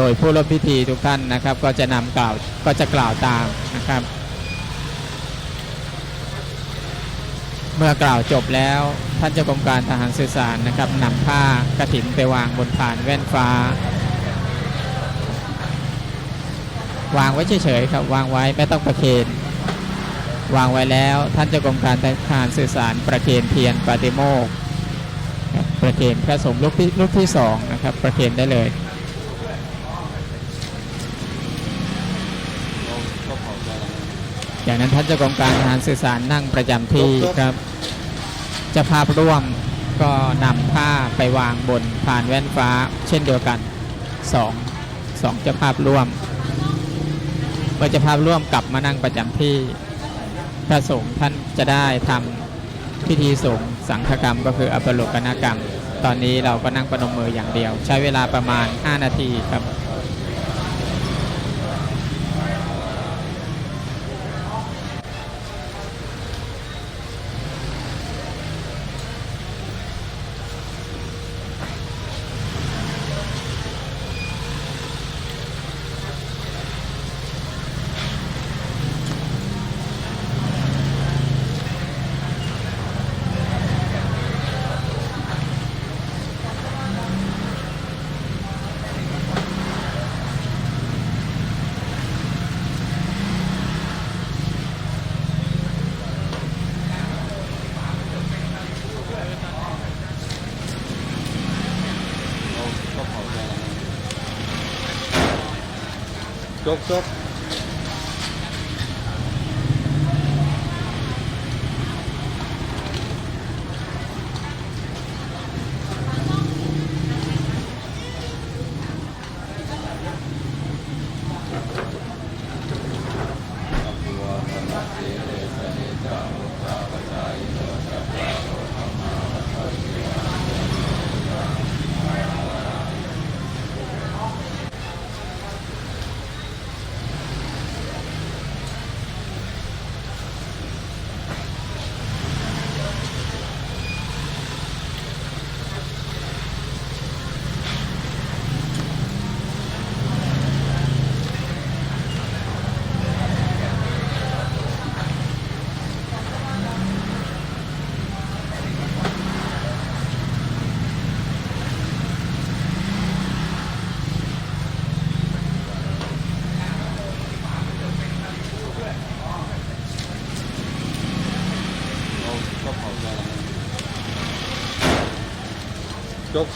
โดยผู้ร่วมพิธีทุกท่านนะครับ ก็จะนำกล่าวก็จะกล่าวตามนะครับ เมื่อกล่าวจบแล้วท่านเจ้ากรมการทหารสื่อสารนะครับนำผ้ากฐินไปวางบนผ่านแว่นฟ้า วางไว้เฉยๆครับวางไว้ไม่ต้องประเคนวางไว้แล้วท่านเจ้ากรมการทหารสื่อสารประเคนเทียนปาติโมกประเคนพระสงฆ์ลูกที่ลูกที่สองนะครับ ประเคนได้เลย จากนั้นท่านเจ้ากรมการทหารสื่อสารนั่งประจำที่ครับเจ้าภาพร่วมก็นำผ้าไปวางบนผ่านแว่นฟ้า เช่นเดียวกันสองสองเจ้าภาพร่วมเมื่อเจ้าภาพร่วมกลับมานั่งประจำที่พระสงฆ์ท่านจะได้ทำพิธีสงฆ์สังฆกรรมก็คืออภโลกนกรรม ตอนนี้เราก็นั่งประนมมืออย่างเดียว ใช้เวลาประมาณ 5 นาทีครับ จบ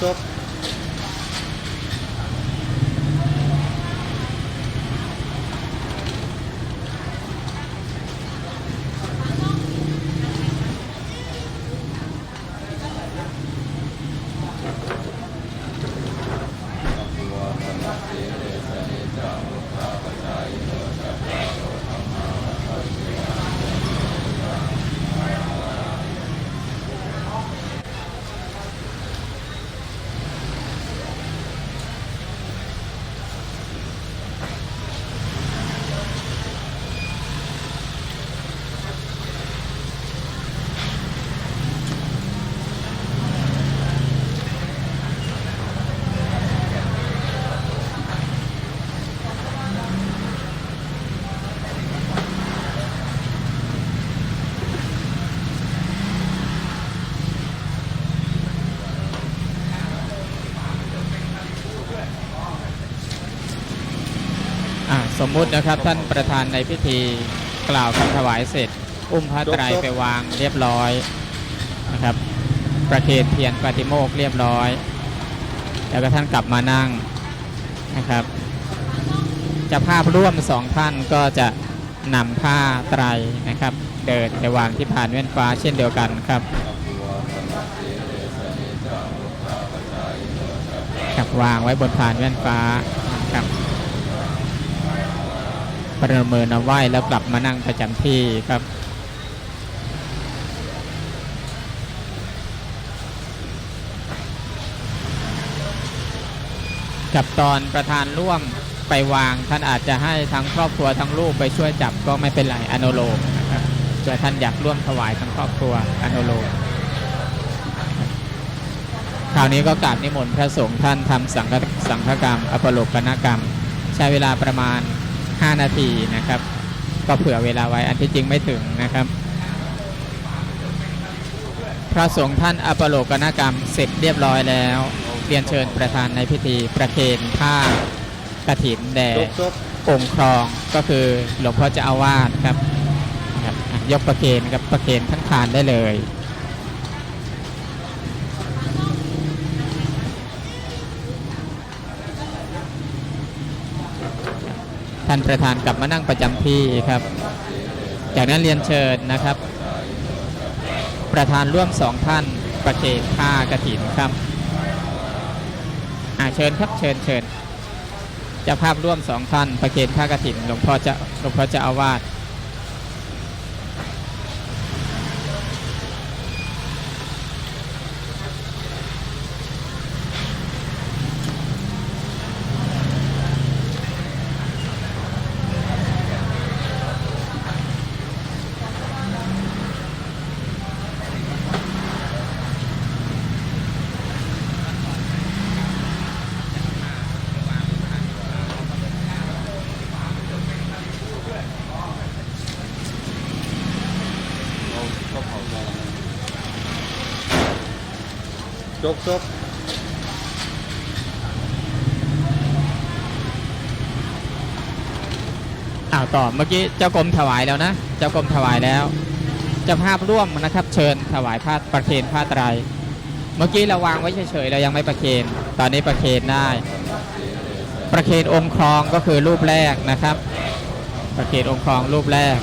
จบ มุตินะครับ ท่านประธานในพิธีกล่าวคำถวายเสร็จ อุ้มพระไตรไปวางเรียบร้อยนะครับ ประเคนเทียนปาติโมกเรียบร้อย แล้วก็ท่านกลับมานั่งนะครับจะภาพร่วมสองท่านก็จะนำผ้าไตรนะครับ เดินไปวางที่ผ่านแว่นฟ้าเช่นเดียวกันครับครับวางไว้บนผ่านแว่นฟ้าครับ ประเมินเอาไหว้แล้วกลับมานั่งประจำที่ครับกับตอนประธานร่วมไปวาง ท่านอาจจะให้ทั้งครอบครัวทั้งลูกไปช่วยจับก็ไม่เป็นไรอนุโลมนะครับเผื่อท่านอยากร่วมถวายทั้งครอบครัวอนุโลมคราวนี้ก็กราบนิมนต์พระสงฆ์ท่านทำสังฆสังฆกรรม อปโลกนกรรม ใช้เวลาประมาณ 5 นาทีนะครับ ก็เผื่อเวลาไว้อันที่จริงไม่ถึงนะครับ พระสงฆ์ท่านอปโลกนกรรมเสร็จเรียบร้อยแล้วเรียนเชิญประธานในพิธีประเคนผ้ากฐินแด่องค์ครองก็คือหลวงพ่อเจ้าอาวาสครับยกประเคนครับประเคนทั้งคานได้เลยานประธานกลับมานั่งประจำที่ครับ จากนั้นเรียนเชิญนะครับ ประธานร่วมสองท่านประเคนผ้ากระถินครับอาเชิญครับเชิญเชิญจะภาพร่วมสองท่านประเคนข้ากระถินหลวงพ่อจะหลวงพ่อจะอาวาส จบจบอ้าวต่อเมื่อกี้เจ้ากรมถวายแล้วนะ เจ้ากรมถวายแล้วเจ้าภาพร่วมนะครับ เชิญถวายผ้าประเคนผ้าไตรายเมื่อกี้เราวางไว้เฉยๆเรายังไม่ประเคน ตอนนี้ประเคนได้ ประเคนองค์ครองก็คือรูปแรกนะครับ ประเคนองค์ครองรูปแรก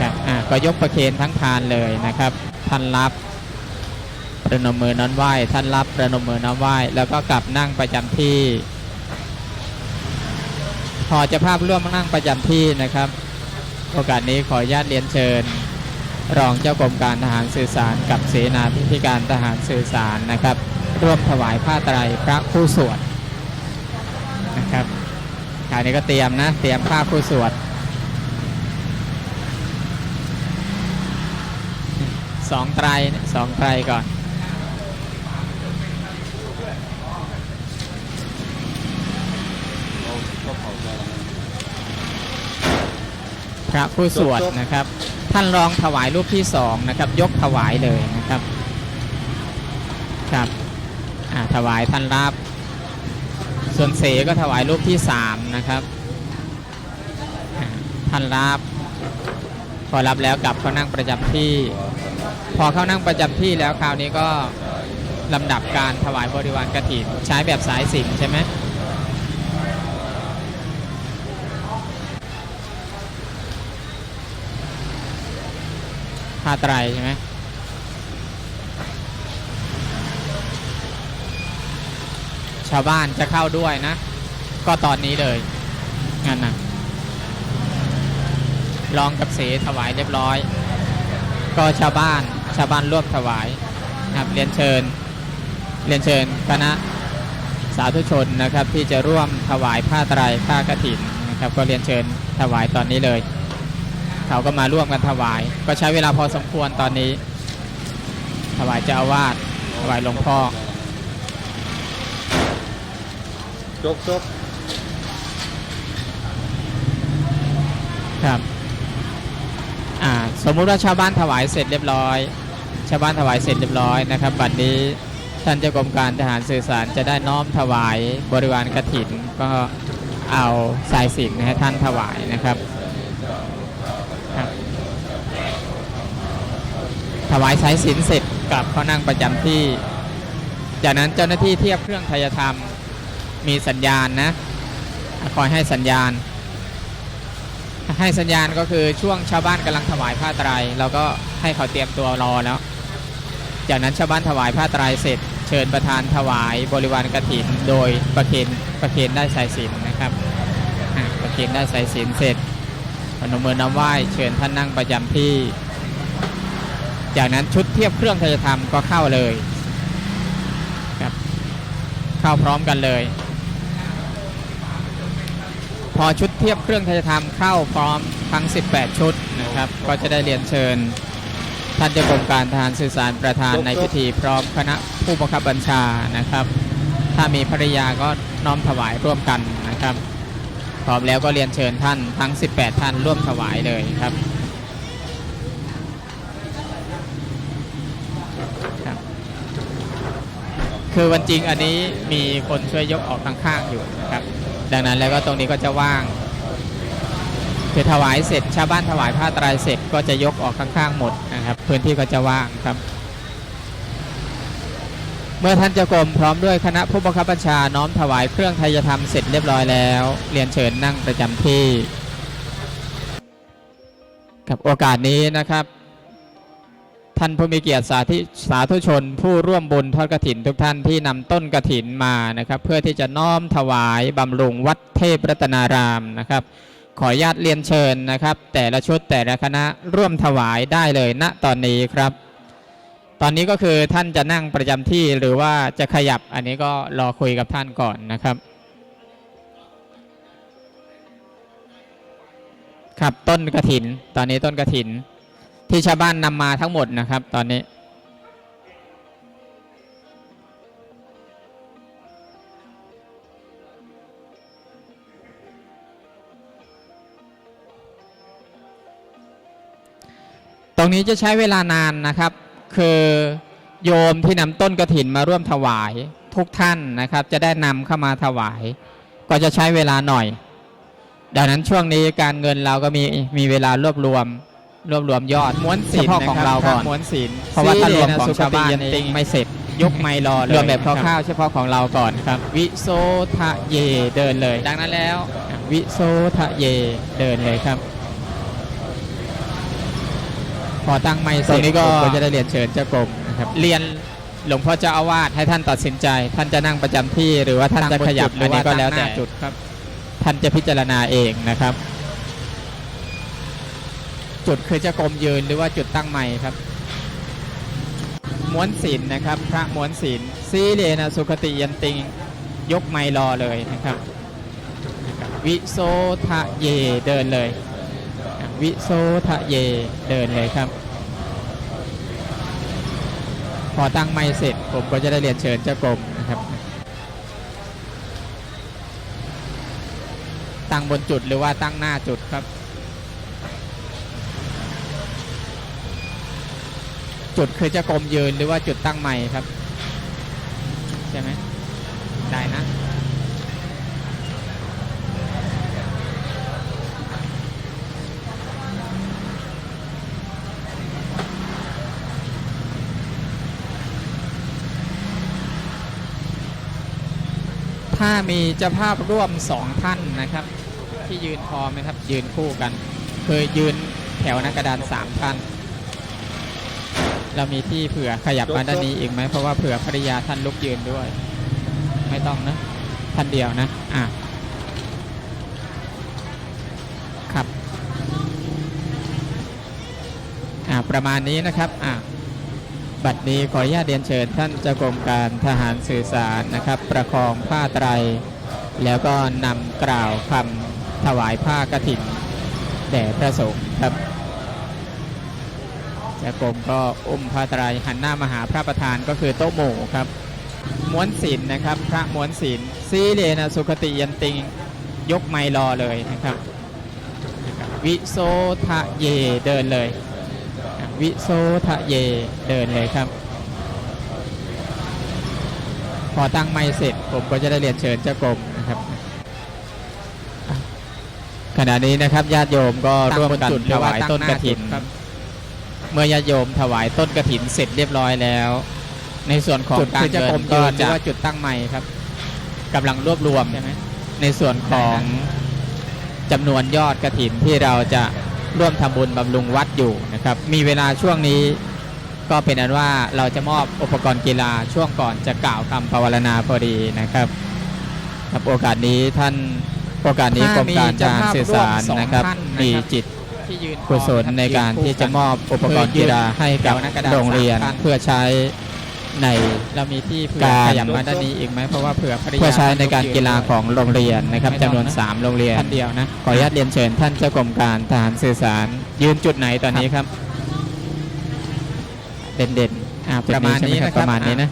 ครับอ่าก็ยกประเคนทั้งพานเลยนะครับท่านรับ ประนมมือน้อนไหว้ ท่านรับประนมมือน้อนไหว้ แล้วก็กลับนั่งประจำที่พอจะภาพร่วมนั่งประจำที่นะครับ โอกาสนี้ขออนุญาตเรียนเชิญ รองเจ้ากรมการทหารสื่อสารกับเสนาธิการทหารสื่อสารนะครับ ร่วมถวายผ้าไตรพระผู้สวดนะครับคราวนี้ก็เตรียมนะ เตรียมผ้าผู้สวดสองไตรสองไตรก่อน เอาก็เผาใจ พ ระผู้สวดจบๆนะครับ ท่านรองถวายรูปที่สองนะครับ ยกถวายเลยนะครับครับอ่าถวายท่านรับ ส่วนเสก็ถวายรูปที่สามนะครับอ่าท่านรับพอรับแล้วกลับเข้านั่งประจำที่ พอเข้านั่งประจำที่แล้วคราวนี้ก็ลำดับการถวายบริวารกฐินใช้แบบสายสิญจนใช่ไหม ผ้าไตรใช่ไหมชาวบ้านจะเข้าด้วยนะ ก็ตอนนี้เลยงั้นนะลองกับเสถวายเรียบร้อย ก็ชาวบ้านชาวบ้านร่วมถวายนะครับเรียนเชิญเรียนเชิญคณะสาธุชนนะครับที่จะร่วมถวายผ้าไตรผ้ากฐินนะครับก็เรียนเชิญถวายตอนนี้เลย เขาก็มาร่วมกันถวาย ก็ใช้เวลาพอสมควรตอนนี้ ถวายเจ้าอาวาสถวายหลวงพ่อจบจบครับอ่าสมมุติว่าชาวบ้านถวายเสร็จเรียบร้อย ชาวบ้านถวายเสร็จเรียบร้อยนะครับบัดนี้ท่านเจ้ากรมการทหารสื่อสารจะได้น้อมถวายบริวารกฐิน ก็เอาสายสิญจนให้ท่านถวายนะครับครับ วายสายสิญจนเสร็จกลับเขานั่งประจำที่ จากนั้นเจ้าหน้าที่เทียบเครื่องไทยธรรม มีสัญญาณนะ คอยให้สัญญาณ ให้สัญญาณก็คือช่วงชาวบ้านกำลังถวายผ้าไตรเราก็ให้เขาเตรียมตัวรอแล้ว จากนั้นชาวบ้านถวายผ้าไตรเสร็จ เชิญประธานถวายบริวารกฐิน โดยประเคนประเคนได้สายสิญจนะครับประเคนได้สายสิญจนเสร็จพนมมือน้ำไหว้เชิญท่านนั่งประจำที่ จากนั้นชุดเทียบเครื่องไทยธรรมก็เข้าเลยครับเข้าพร้อมกันเลย พอชุดเทียบเครื่องไทยธรรมเข้าพร้อมทั้ง 18 ชุดนะครับก็จะได้เรียนเชิญท่านเจ้ากรมการทหารสื่อสารประธานในพิธีพร้อมคณะผู้บังคับบัญชานะครับ ถ้ามีภริยาก็น้อมถวายร่วมกันนะครับ พร้อมแล้วก็เรียนเชิญท่านทั้ง 18 ท่านร่วมถวายเลยครับ คือวันจริงอันนี้มีคนช่วยยกออกข้างๆอยู่นะครับ ดังนั้นแล้วก็ตรงนี้ก็จะว่างคือถวายเสร็จชาวบ้านถวายผ้าตรายเสร็จก็จะยกออกข้างๆหมดนะครับ พื้นที่ก็จะว่างครับ เมื่อท่านเจ้ากรมพร้อมด้วยคณะผู้บังคับบัญชาน้อมถวายเครื่องไทยธรรมเสร็จเรียบร้อยแล้ว เรียนเชิญนั่งประจำที่กับโอกาสนี้นะครับ ท่านผู้มีเกียรติสาธิสาธุชน ผู้ร่วมบุญทอดกระถินทุกท่านที่นำต้นกระถินมานะครับ เพื่อที่จะน้อมถวายบำรุงวัดเทพรัตนารามนะครับ ขอญาตเรียนเชิญนะครับ แต่ละชุดแต่ละคณะร่วมถวายได้เลยณตอนนี้ครับ ตอนนี้ก็คือท่านจะนั่งประจำที่หรือว่าจะขยับอันนี้ก็รอคุยกับท่านก่อนนะครับครับต้นกระถิน ตอนนี้ต้นกระถิน ที่ชาวบ้านนำมาทั้งหมดนะครับ ตอนนี้ ตรงนี้จะใช้เวลานานนะครับ คือโยมที่นำต้นกระถินมาร่วมถวายทุกท่านนะครับ จะได้นำเข้ามาถวาย ก็จะใช้เวลาหน่อย ดังนั้นช่วงนี้การเงินเราก็มีมีเวลารวบรวม รวบรวมยอดม้วนศีลของเราก่อนม้วนศีลเพราะว่าถ้ารวมของชาวบ้านเองไม่เสร็จยกไม่รอเลยรวมแบบคร่าวๆเฉพาะของเราก่อนครับ วิโสทะเยเดินเลย ดังนั้นแล้ว วิโสทะเยเดินเลยครับพอตั้งไม่เสร็จตรงนี้ก็จะได้เรียนเชิญเจ้ากรมนะครับเรียนหลวงพ่อเจ้าอาวาสให้ท่านตัดสินใจ ท่านจะนั่งประจำที่หรือว่าท่านจะขยับอันนี้ก็แล้วแต่จุดครับ ท่านจะพิจารณาเองนะครับ จุดคือจะกรมยืนหรือว่าจุดตั้งใหม่ครับ ม้วนศีลนะครับ พระม้วนศีลสีเลนะสุขติยันติง ยกไม้รอเลยนะครับ วิโสทะเยเดินเลย วิโสทะเยเดินเลยครับ พอตั้งไม่เสร็จผมก็จะได้เรียนเชิญเจ้ากรมนะครับตั้งบนจุดหรือว่าตั้งหน้าจุดครับ จุดคือจะกรมยืนหรือว่าจุดตั้งใหม่ครับ ใช่ไหมได้นะถ้ามีเจ้าภาพร่วมสองท่านนะครับ ที่ยืนพอไหมครับยืนคู่กัน เคือยืนแถวหนักกระดานสามท่าน เรามีที่เผื่อขยับมาด้านนี้อีกไหมเพราะว่าเผื่อภริยาท่านลุกยืนด้วย ไม่ต้องนะ ท่านเดียวนะอะครับอ่าประมาณนี้นะครับอะบัดนี้ขออนุญาตเรียนเชิญท่านเจ้ากรมการทหารสื่อสารนะครับ ประคองผ้าไตร แล้วก็นำกล่าวคำถวายผ้ากฐินแด่พระสงฆ์ครับ จ้ากรมก็อุ้มผ้าไตรหันหน้ามาหาพระประธานก็คือโต๊ะหมู่ครับม้วนศีลนะครับ พระม้วนศีลสีเลนะสุขติยันติงยกไม้รอเลยนะครับนะครับวิโสทะเยเดินเลย วิโสทะเยเดินเลยครับ พอตั้งไม่เสร็จผมก็จะได้เรียนเชิญเจ้ากรมนะครับอะขณะนี้นะครับญาติโยมก็ร่วมกันถวายต้นกระถินเมื่อญาติโยมถวายต้นกระถินเสร็จเรียบร้อยแล้ว ในส่วนของการเงินก็จะว่าจุดตั้งใหม่ครับกำลังรวบรวมในส่วนของจำนวนยอดกระถินที่เราจะร่วมทำบุญบำรุงวัดอยู่นะครับ มีเวลาช่วงนี้ก็เป็นอันว่าเราจะมอบอุปกรณ์กีฬาช่วงก่อนจะกล่าวคำปวารณาพอดีนะครับครับโอกาสนี้ท่านโอกาสนี้กรมการจารสื่อสารนะครับ มีจิต กุศลในการที่จะมอบอุปกรณ์กีฬาให้กับโรงเรียนเพื่อใช้ในเรามีที่การขยับมาด้านนี้อีกไหมเพราะว่าเผื่อเพื่อใช้ในการกีฬาของโรงเรียนนะครับจำนวน 3 โรงเรียนท่านเดียวนะขออนุญาตเรียนเชิญท่านเจ้ากรมการทหารสื่อสารยืนจุดไหนตอนนี้ครับ เด่นๆอ่าประมาณนี้นะครับประมาณนี้นะ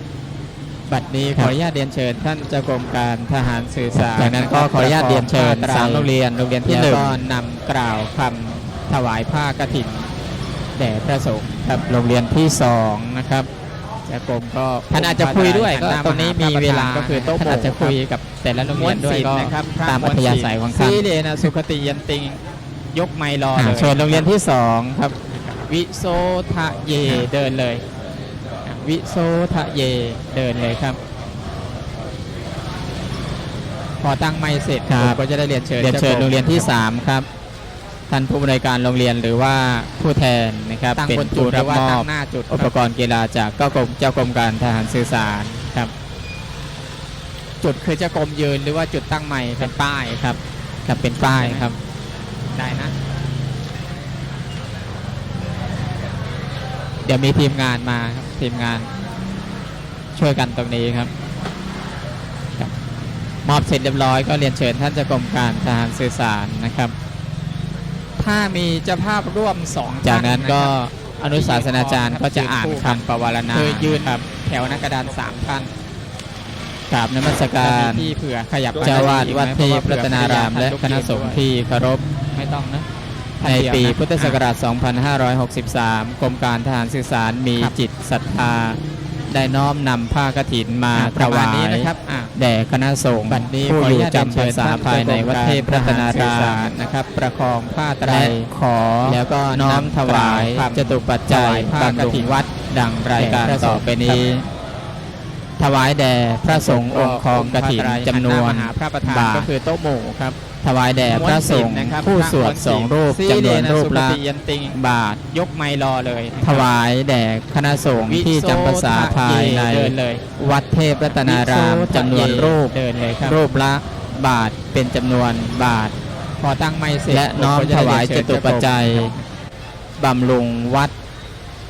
บัดนี้ขออนุญาตเรียนเชิญท่านเจ้ากรมการทหารสื่อสารจากนั้นก็ขออนุญาตเรียนเชิญสามโรงเรียนโรงเรียนที่ที่หนึ่งก็นำกล่าวคำ ถวายผ้ากฐินแด่พระสงฆ์ครับโรงเรียนที่สองนะครับเจ้ากรมก็ท่านอาจจะคุยด้วยก็หัหตอนนี้มีเวลาก็คือโต๊ะท่านอาจจะคุยกับแต่ละโรงเรียนด้วยก็นะครับพระตามอัธยาศัยของท่านสีเลนะสุขติยันติงยกไมค์รออ่าเลยเชิญโรงเรียนที่สองครับ วิโสทะเยเดินเลย วิโสทะเยเดินเลยครับ พอตั้งไมค์เสร็จครับผมก็จะได้เรียนเชิญเรียนเชิญจ้ากมโรงเรียนที่สามครับ ท่านผู้บริการโรงเรียนหรือว่าผู้แทนนะครับตั้งเป็นบนจุผู้ดหรัรืบอว่ามอตั้บงหน้าจุดอุปกรณ์กีฬาจากเจ้ากรมเจ้ากรมการทหารสื่อสารครับ จุดคือเจ้ากรมยืนหรือว่าจุดตั้งไมค์เป็นป้ายครับจะเป็นป้ายครับได้นะ เดี๋ยวมีทีมงานมาครับทีมงานช่วยกันตรงนี้ครับครับมอบเสร็จเรียบร้อยก็เรียนเชิญท่านเจ้ากรมการทหารสื่อสารนะครับ ถ้ามีเจ้าภาพร่วมสองจากนั้นก็ท่อนุศาสนาจารย์ก็จะอ่านคำปวารณาคือยืนครับแถวหนักกระดานสามท่านกราบนมัสการที่เผื่อขยับเจ้าวาดอีกไหมวัดเทพพรัว่ตนารามและคณะสงฆ์ที่เคารพไม่ต้องนะในปีท่าเดียวนะพุทธศักราช 2563 กรมการทหารสื่อสารมีครับจิตศรัทธา ได้น้อมนำผ้ากฐินมาอ่าถประวามาณยนี้นะครับอะแด่คณะสงฆ์บัดนี้ผู้ขอออนุยู่ญาตจำพรรษาภายในวัดเทพรัตนารามนะครับ ประคองผ้าไตรและขอ แล้วก็น้อมถวายนำกล่าวคำจตุปัจจัยถวายผ้าบำรุกฐิงนวัดดังรายการแด่พระสงฆ์ต่อไปนี้ถวายแด่พระสงฆ์องค์ครองกฐินจำนวนหัหาพระประธานบาทก็คือโต๊ะหมู่ครับ ถวายแด่พระสงฆ์นะครับผู้สวดพะสองรูปสีจำนวนรูปละสุปฏิยันติงบาทยกไมค์รอเลยนะครับถวายแด่คณะสงฆ์ที่จำพรรษาภายในเดินเลยวัดเทพรัตนารามจำนวนรูปเดินเลยครับรูปละบาทเป็นจำนวนบาทพอตั้งไมค์เสร็จและน้อมถวายจตุปัจจัยบำรุงวัด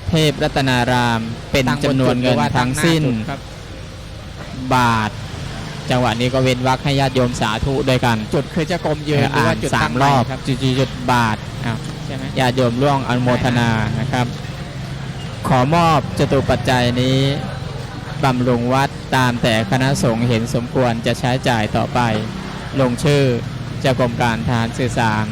เทพรัตนารามเป็นจำนวนเงินทั้งสิ้นครับบาท จังหวะนี้ก็เว้นวรรคให้ญาติโยมสาธุด้วยกัน จุดคือจะกรมยืนหรืออ่าว่านจุดสาตั้มงรไมอบค์ครับจุดจุดๆบาทอะใช่ไหมญาติโยมร่วงอนุโมทนานะครับ ขอมอบจตุปัจจัยนี้บำรุงวัดตามแต่คณะสงฆ์เห็นสมควรจะใช้จ่ายต่อไป ลงชื่อเจ้ากรมการทหารสื่อสาร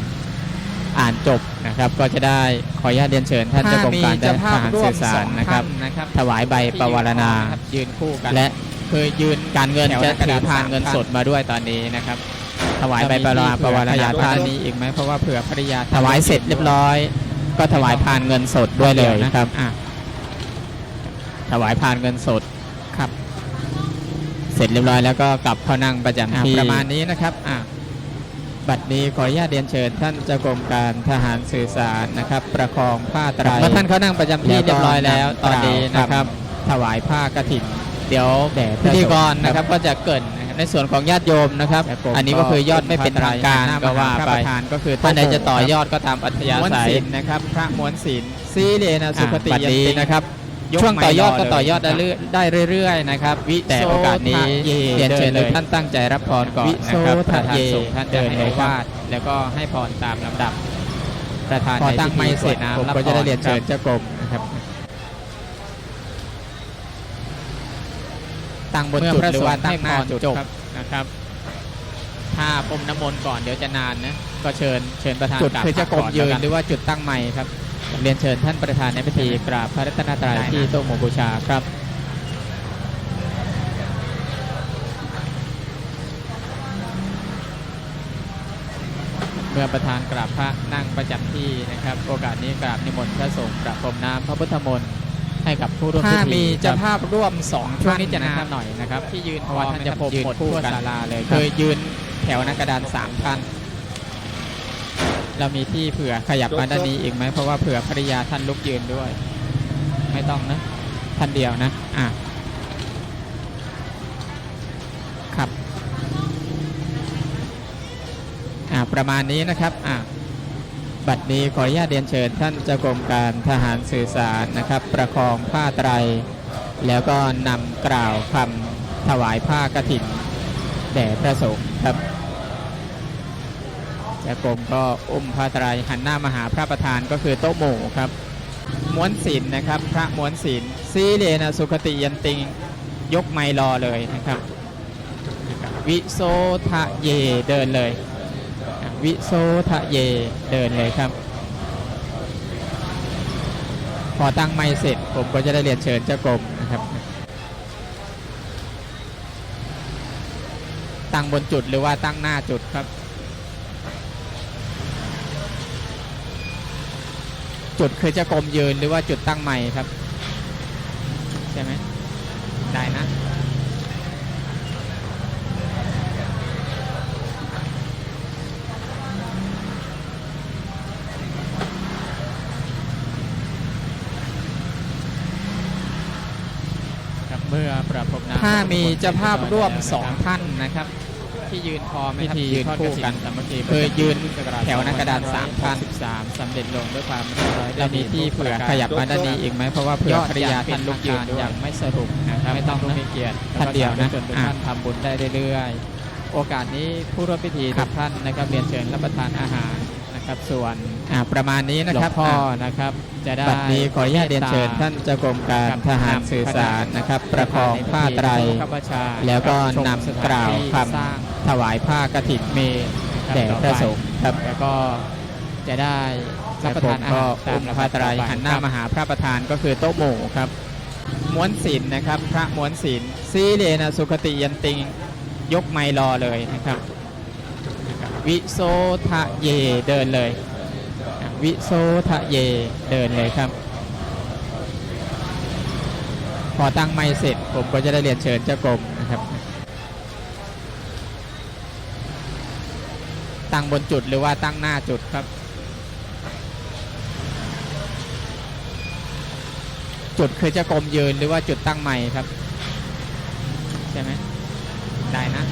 อ่านจบนะครับ ก็จะได้ขออนุญาตเรียนเชิญท่านเจ้ากรมการทหารสื่อสารนะครับนะครับถวายใบปวารณายืนคู่กันและ คือยืนการเงินแถวจะหน้ากระถืดาอษพานสามเงินพันสดมาด้วยตอนนี้นะครับ ถวายใบปวารณาปวารขณายับท่าท่านนนี้อีกไหมเพราะว่าเผื่อภริยาถวายเสร็จเรียบร้อย ก็ถวายพานเงินสดด้วยเลยนะครับอะถวายพานเงินสดครับ เสร็จเรียบร้อยแล้วก็กลับเข้านั่งประอะจำที่ประมาณนี้นะครับอะบัดนี้ขออนุญาตเรียนเชิญท่านเจ้ากรมการทหารสื่อสารนะครับ ประคองผ้าไตรเมื่อท่านเขานั่งประจำที่ที่เรีเรียยบบร้ร้ออยยแล้แล้ววตตออนนนี้นี้นะนะคครัรับบถวายผ้ากฐิน เดี๋ยวแด่พพิระสงฆ์ธีกรนะครับก็จะเกรินนะครับในส่วนของญาติโยมนะครับแต่ผมอันนี้ก็คือยอดไม่เป็นทางการหน้ก็ว่าพระไปประธานก็คือท่านใดจะต่อยอดก็ตามอัธยาม้วนศัยศีลนะครับ พระม้วนศีลซีเลนะสุอะปฏิบัดยันนี้ตินะครับยกช่วงต่อยอดไมค์รอก็ต่อยอดเลยได้เรื่อยได้เรื่อยๆนะครับ วิแต่โอกาสนี้โสทะเยเรียนเชิญเดินเลยทุกท่านตั้งใจรับพรก่อนวินะโสครับทะเยประธานสงฆ์ท่านเดิเดินนเลเลยยวาาดดแล้วก็ให้พรตามลำดับ ประธานพอในตั้งพิไมธีค์เสร็จกวดน้ำผมรับก็จะได้พเรียนเชิญคบเจ้ากรมนะครับ ตั้งบนเมื่อจุดพระหรือสงว่าฆ์ตั้ให้งพหน้ารจุดจบครับนะครับ ถ้าพรมน้ำมนต์ก่อนเดี๋ยวจะนานนะก็เชิญเชิญประธานจุดกราบคือจะกรมก่ยืนแล้วหรือว่าจุดตั้งไมค์ครับเรียนเชิญท่านประธานในพิธีกราบพระรัตนตรัยได้นะที่โต๊ะหมู่บูชาครับเมื่อประธานกราบพระนั่งประจำที่นะครับ โอกาสนี้กราบนิมนต์พระสงฆ์กราบพรมน้ำพระพุทธมนต์ ให้กับผู้ร่วมพิถ้าธีมีเจ้าครับภาพร่วมสองช่วงท่านนี้จะนะนาครันบหน่อยนะครับที่ยืนเพราะว่าท่านจะพบยืนหมดคู่ทั่วกันศาลาเลยคคืรับอยืนแถวหนักกระดานสามท่านเรามีที่เผื่อขยับมาด้านนี้อีกไหมเพราะว่าเผื่อภริยาท่านลุกยืนด้วย ไม่ต้องนะท่านเดียวนะอะครับอ่าประมาณนี้นะครับอ่า บัดนี้ขออนุญาตเรียนเชิญท่านเจ้ากรมการทหารสื่อสารนะครับ ประคองผ้าไตร แล้วก็นำกล่าวคำถวายผ้ากฐินแด่พระสงฆ์ครับเจ้ากรมก็อุ้มผ้าไตรหันหน้ามาหาพระประธานก็คือโต๊ะหมู่ครับม้วนศีลนะครับ พระม้วนศีลสีเลนะสุขติยันติงยกไมค์รอเลยนะครับ วิโสทะเยเดินเลย วิโสทะเยเดินเลยครับ พอตั้งไม่เสร็จผมก็จะได้เรียนเชิญเจ้ากรมนะครับ ตั้งบนจุดหรือว่าตั้งหน้าจุดครับ จุดคือจะกรมยืนหรือว่าจุดตั้งใหม่ครับ ใช่ไหมได้นะ้ามีเจ้าภาพร่วมงท่านนะครับ ที่ยืนพร้อมครับที่ยืนคู่กันสามัคคีเคยยืนแถวนักกระดานส3ท่าน13สำเร็จลงด้วยความเรามีที่เผื่อขยับมาด้านนี้อีกไหมเพราะว่าเผื่อภริยาท่านลูกยืนยังไม่สรุปนะครับไม่ต้องรู้เกียรติท่านเดียวนะจนท่านทำบุญได้เรื่อยโอกาสนี้ผู้ร่วมพิธีทุกท่านนะครับเรียนเชิญรับประทานอาหารนะครับส่วนประมาณนี้นะครับพ่อนะครับ จะได้บัดนี้ขออนุญาตเรียนเชิญท่านเจ้ากรมการครับทหารสื่อสารนะครับ ประคองผ้าไตรข้าพเจ้าแล้วก็ชมนำสถกล่าวที่คสร้างำถวายผ้ากฐินเมนนะครับแด่ต่อพระไปสงฆ์ครับแล้วก็จะได้รับประทานอาก็หารตาอุ้มมลำผ้าดับไตรต่อไปหันหน้าครับมาหาพระประธานก็คือโต๊ะหมู่ครับม้วนศีลนะครับ พระม้วนศีลสีเลนะสุขติยันติงยกไมค์รอเลยนะครับ วิโสทะเยเดินเลย วิโสทะเย เดินเลยครับ พอตั้งไม่เสร็จผมก็จะได้เรียนเชิญเจ้ากรมนะครับ ตั้งบนจุดหรือว่าตั้งหน้าจุดครับ จุดคือเจะกรมยืนหรือว่าจุดตั้งใหม่ครับ ใช่ไหมได้นะ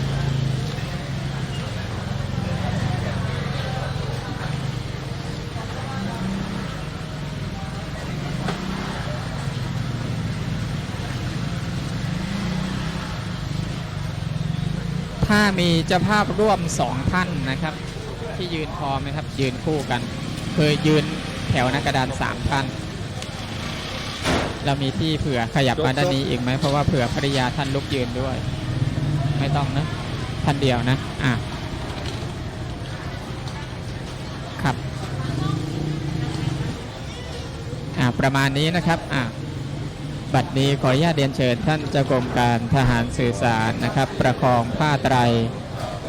มีเจ้าภาพร่วมสองท่านนะครับ ที่ยืนพอไหมครับ ยืนคู่กันคือยืนแถวหน้ากระดานสามท่านเรามีที่เผื่อขยับมาด้านนี้อีกไหมเพราะว่าเผื่อภริยาท่านลุกยืนด้วย ไม่ต้องนะท่านเดียวนะอะครับอะประมาณนี้นะครับอะ บัดนี้ขออนุญาตเรียนเชิญท่านเจ้ากรมการทหารสื่อสารนะครับ ประคองผ้าไตร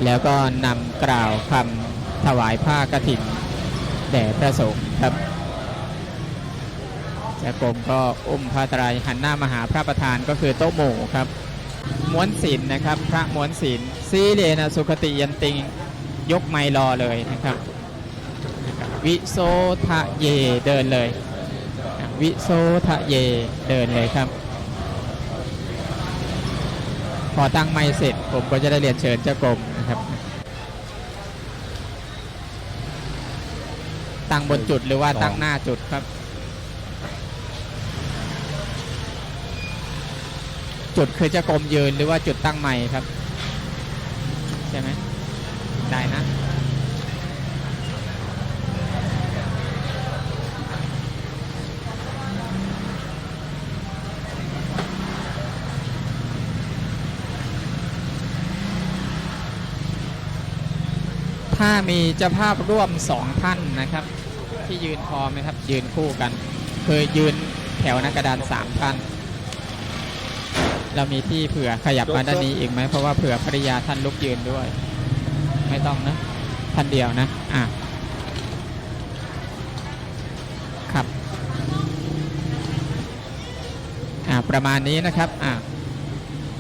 แล้วก็นำกล่าวคำถวายผ้ากฐินแด่พระสงฆ์ครับเจ้ากรมก็อุ้มผ้าไตรหันหน้ามาหาพระประธานก็คือโต๊ะหมู่ครับม้วนศีลนะครับ พระม้วนศีลสีเลนะสุขติยันติงยกไมค์รอเลยนะครับ วิโสทะเยเดินเลย วิโสทะเยเดินเลยครับ พอตั้งไม่เสร็จผมก็จะได้เรียนเชิญเจ้ากรมนะครับ ตั้งบนจุดหรือว่าตั้งหน้าจุดครับ จุดคือจะกรมยืนหรือว่าจุดตั้งใหม่ครับ ใช่ไหมได้นะ ถ้ามีเจ้าภาพร่วมสองท่านนะครับ ที่ยืนพอไหมครับ ยืนคู่กัน เคือยืนแถวหน้ากระดานสามท่าน เรามีที่เผื่อขยับมาด้านนี้อีกไหมเพราะว่าเผื่อภริยาท่านลุกยืนด้วย ไม่ต้องนะท่านเดียวนะอะครับอะประมาณนี้นะครับอะ